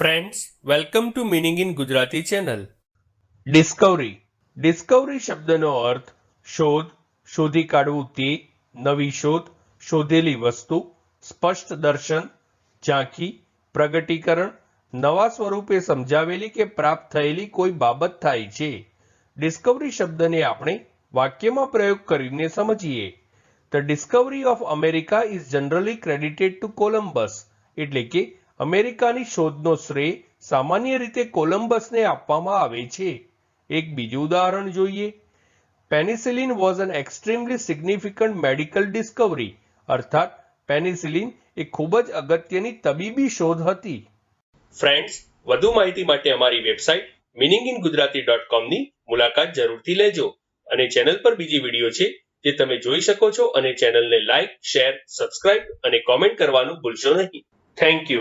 Friends welcome to meaning in Gujarati channel discovery discovery શબ્દનો અર્થ શોધ, શોધી કાઢવું તે, નવી શોધ, શોધેલી વસ્તુ, સ્પષ્ટ દર્શન, ઝાંખી, પ્રગટીકરણ, નવા સ્વરૂપે સમજાવેલી કે પ્રાપ્ત થયેલી કોઈ બાબત થાય છે. ડિસ્કવરી શબ્દને આપણે વાક્યમાં પ્રયોગ કરીને સમજીએ. The discovery of America is generally credited to Columbus એટલે કે અમેરિકાની શોધનો શ્રેય સામાન્ય રીતે કોલમ્બસને આપવામાં આવે છે. એક બીજું ઉદાહરણ જોઈએ. Penicillin was an extremely significant medical discovery. અર્થાત, પેનિસિલિન એ ખૂબ જ અગત્યની તબીબી શોધ હતી. ફ્રેન્ડ્સ, વધુ માહિતી માટે અમારી website meaning in Gujarati dot કોમની મુલાકાત જરૂરથી લેજો. અને ચેનલ પર બીજી વીડિયો છે જે તમે જોઈ શકો છો અને ચેનલને લાઇક શેર, સબસ્ક્રાઇબ અને કોમેન્ટ કરવાનું ભૂલશો નહીં. Thank you.